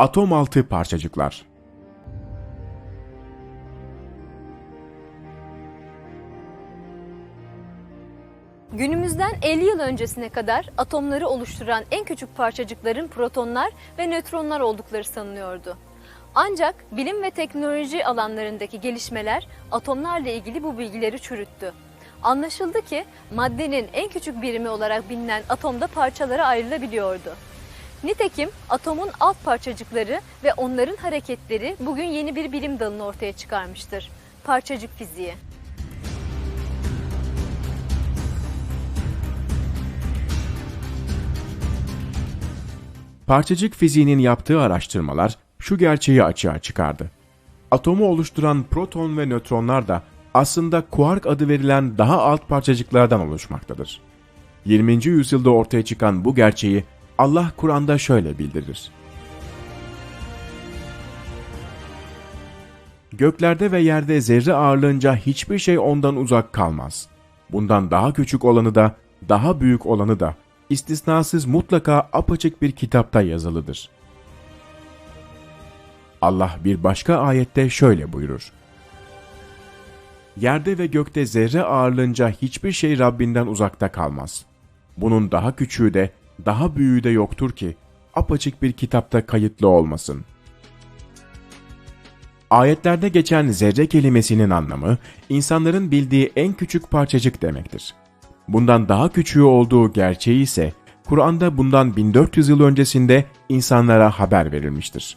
Atom altı parçacıklar. Günümüzden 50 yıl öncesine kadar atomları oluşturan en küçük parçacıkların protonlar ve nötronlar oldukları sanılıyordu. Ancak bilim ve teknoloji alanlarındaki gelişmeler atomlarla ilgili bu bilgileri çürüttü. Anlaşıldı ki maddenin en küçük birimi olarak bilinen atomda parçalara ayrılabiliyordu. Nitekim atomun alt parçacıkları ve onların hareketleri bugün yeni bir bilim dalını ortaya çıkarmıştır. Parçacık fiziği. Parçacık fiziğinin yaptığı araştırmalar şu gerçeği açığa çıkardı. Atomu oluşturan proton ve nötronlar da aslında kuark adı verilen daha alt parçacıklardan oluşmaktadır. 20. yüzyılda ortaya çıkan bu gerçeği Allah Kur'an'da şöyle bildirir. Göklerde ve yerde zerre ağırlığınca hiçbir şey ondan uzak kalmaz. Bundan daha küçük olanı da, daha büyük olanı da, istisnasız mutlaka apaçık bir kitapta yazılıdır. Allah bir başka ayette şöyle buyurur. Yerde ve gökte zerre ağırlığınca hiçbir şey Rabbinden uzakta kalmaz. Bunun daha küçüğü de, daha büyüğü de yoktur ki, apaçık bir kitapta kayıtlı olmasın. Ayetlerde geçen zerre kelimesinin anlamı, insanların bildiği en küçük parçacık demektir. Bundan daha küçüğü olduğu gerçeği ise Kur'an'da bundan 1400 yıl öncesinde insanlara haber verilmiştir.